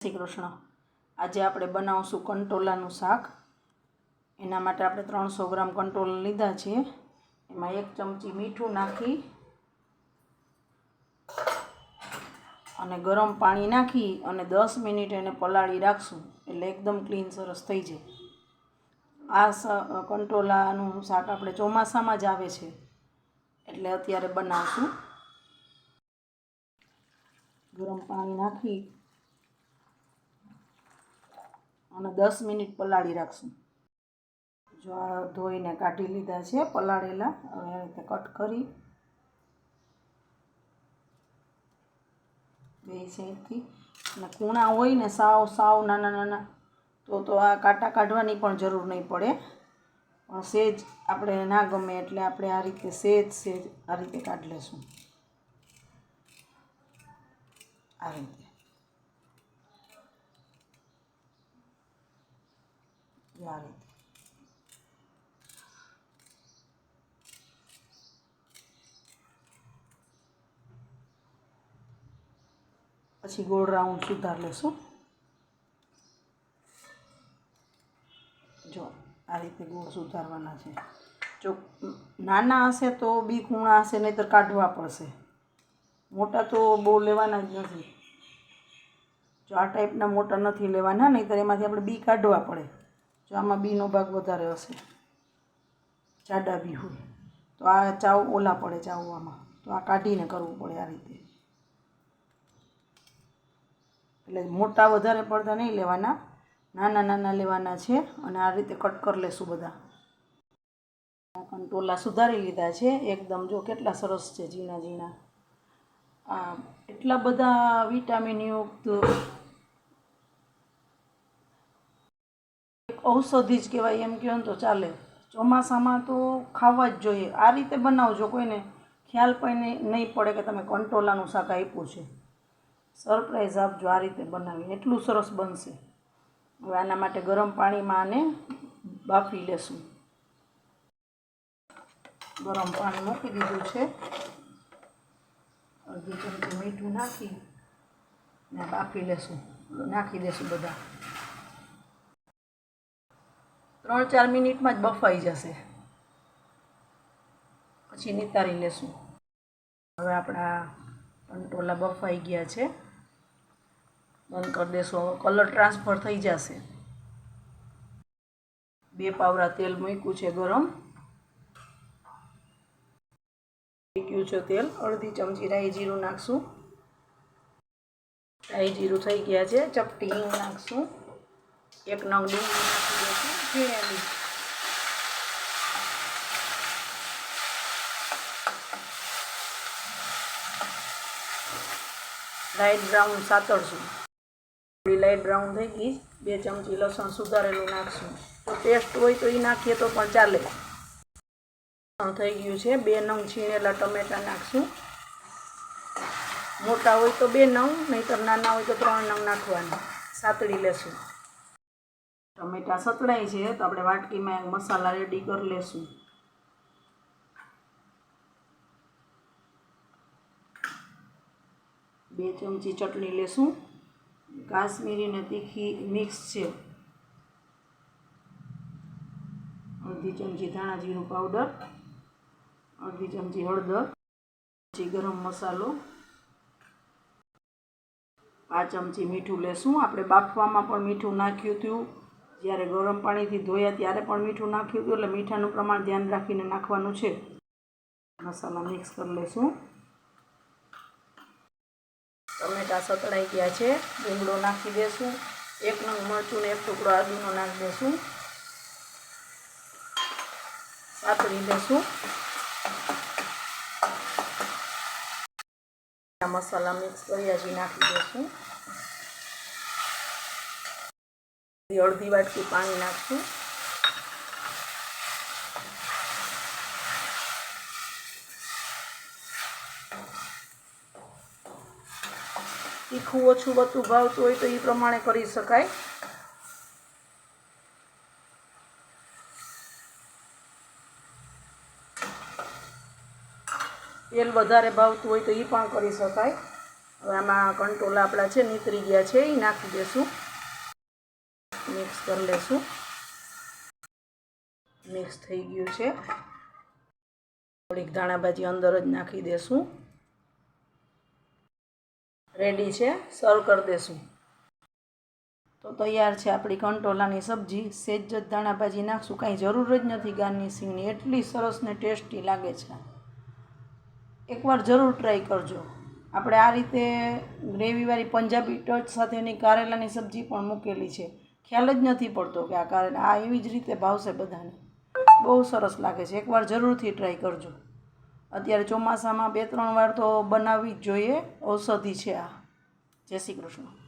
શ્રી કૃષ્ણ આજે આપણે બનાવશું કંટોલાનું શાક. એના માટે આપણે ત્રણસો ગ્રામ કંટોલા લીધા છે. એમાં એક ચમચી મીઠું નાખી અને ગરમ પાણી નાખી અને દસ મિનિટ એને પલાળી રાખશું. એટલે એકદમ ક્લીન સરસ થઈ જાય. આ કંટોલાનું શાક આપણે ચોમાસામાં જ આવે છે. એટલે અત્યારે બનાવશું. ગરમ પાણી નાખી અને દસ મિનિટ પલાળી રાખશું. જો આ ધોઈને કાઢી લીધા છે, પલાળેલા. હવે આ રીતે કટ કરી બે સાઈડથી અને કૂણા હોય ને સાવ સાવ નાના નાના, તો તો આ કાંટા કાઢવાની પણ જરૂર નહીં પડે. પણ સેજ આપણે ના ગમે એટલે આપણે આ રીતે સેજ સેજ આ રીતે કાઢી લેશું. આ રીતે. જો પછી ગોળ રાઉન્ડ સુધાર લેશું જો આ રીતે ગોળ સુધારવાના છે જો નાના હશે તો બી ખૂણા હશે નહીંતર કાઢવા પડશે મોટા તો બહુ લેવાના જ નથી જો આ ટાઈપના મોટા નથી લેવાના નહીંતર એમાંથી આપણે બી કાઢવા પડે જો આમાં બીનો ભાગ વધારે હશે. જાડા બી હોય. તો આ ચાવ ઓલા પડે ચાવવામાં તો આ કાઢીને કરવું પડે આ રીતે. એટલે મોટા વધારે પડતા નહીં લેવાના. નાના નાના લેવાના છે અને આ રીતે કટ કરી લેશું બધા. આ કંટોલા સુધારી લીધા છે. એકદમ જો કેટલા સરસ છે ઝીણા ઝીણા. આ એટલા બધા વિટામિનયુક્ત ઔષધિ જ કહેવાય એમ કહો ને તો ચાલે. ચોમાસામાં તો ખાવા જ જોઈએ. આ રીતે બનાવજો કોઈને. ખ્યાલ પણ નહીં પડે કે તમે કંટોલાનું શાક આપ્યું છે. સરપ્રાઈઝ આપજો આ રીતે બનાવી એટલું સરસ બનશે. હવે આના માટે ગરમ પાણીમાં આને બાફી લેશું. ગરમ પાણી મૂકી દીધું છે. અડધી ચમચી મીઠું નાખી ને બાફી લેશું. નાખી દેશું બધા. ત્રણ ચાર મિનિટમાં જ બફાઈ જશે. પછી નિતારી લેશું. હવે આપણા કંટોલા બફાઈ ગયા છે. બંધ કરી દેશું. હવે કલર ટ્રાન્સફર થઈ જશે. બે પાવરા તેલ મૂક્યું છે ગરમ. મૂક્યું છે તેલ. અડધી ચમચી રાઈ જીરું નાખશું. રાઈ જીરું થઈ ગયા છે. ચપટી નાખશું. એક નંગ ડુંગળી નાખી દઈશું લાઇટ બ્રાઉન સાતળશું. લાઈટ બ્રાઉન થઈ ગઈ. બે ચમચી લસણ સુધારેલું નાખશું. તો ટેસ્ટ હોય તો એ નાખીએ તો પણ ચાલે. થઈ ગયું છે. બે નંગ છીણેલા ટમેટાં નાખશું. મોટા હોય તો બે નંગ, નહીંતર નાના હોય તો ત્રણ નંગ નાખવાના. સાતળી લેશું. ટમેટાં સતળાય છે, તો આપણે વાટકીમાં મસાલા રેડી કરી લેશું. બે ચમચી ચટણી લેશું. કાશ્મીરી ને તીખી મિક્સ છે. અડધી ચમચી ધાણા જીરું પાવડર અડધી ચમચી હળદર ચમચી ગરમ મસાલો, પાંચ ચમચી મીઠું લેશું. આપણે બાફવામાં પણ મીઠું નાખ્યું હતું. જ્યારે ગરમ પાણીથી ધોયા ત્યારે પણ મીઠું નાખ્યું હતું એટલે મીઠાનું પ્રમાણ ધ્યાન રાખીને નાખવાનું છે. મસાલા મિક્સ કરી લઈશું. ટમેટા સતળાઈ ગયા છે. ડુંગળો નાખી દેશું. એક નંગ મરચું ને એક ટુકડો આદુનો નાખી દેશું. પાતળી દેશું મસાલા મિક્સ કરી હજી નાખી દેશું. અડધી વાટકી પાણી નાખશું. તીખું ઓછું બધું ભાવતું હોય તો એ પ્રમાણે કરી શકાય. તેલ વધારે ભાવતું હોય તો એ પણ કરી શકાય. હવે આમાં કંટોલા આપણા છે, નીતરી ગયા છે એ નાખી દેશું. મિક્સ કરી લેશું. મિક્સ થઈ ગયું છે. થોડીક ધાણાભાજી અંદર જ નાખી દેશું. રેડી છે. સર્વ કરી દેશું. તો તૈયાર છે આપણી કંટોલાની સબ્જી. સેજ જ ધાણાભાજી નાખશું. કાંઈ જરૂર જ નથી ગાર્નિશિંગની. એટલી સરસ ને ટેસ્ટી લાગે છે. એકવાર જરૂર ટ્રાય કરજો. આપણે આ રીતે ગ્રેવીવાળી પંજાબી ટચ સાથેની કારેલાની સબ્જી પણ મૂકેલી છે. ખ્યાલ જ નથી પડતો કે આ કારણે આ એવી જ રીતે ભાવશે બધાને. બહુ સરસ લાગે છે. એકવાર જરૂરથી ટ્રાય કરજો. અત્યારે ચોમાસામાં બે ત્રણ વાર તો બનાવવી જ જોઈએ. ઔષધિ છે આ. જય શ્રી કૃષ્ણ.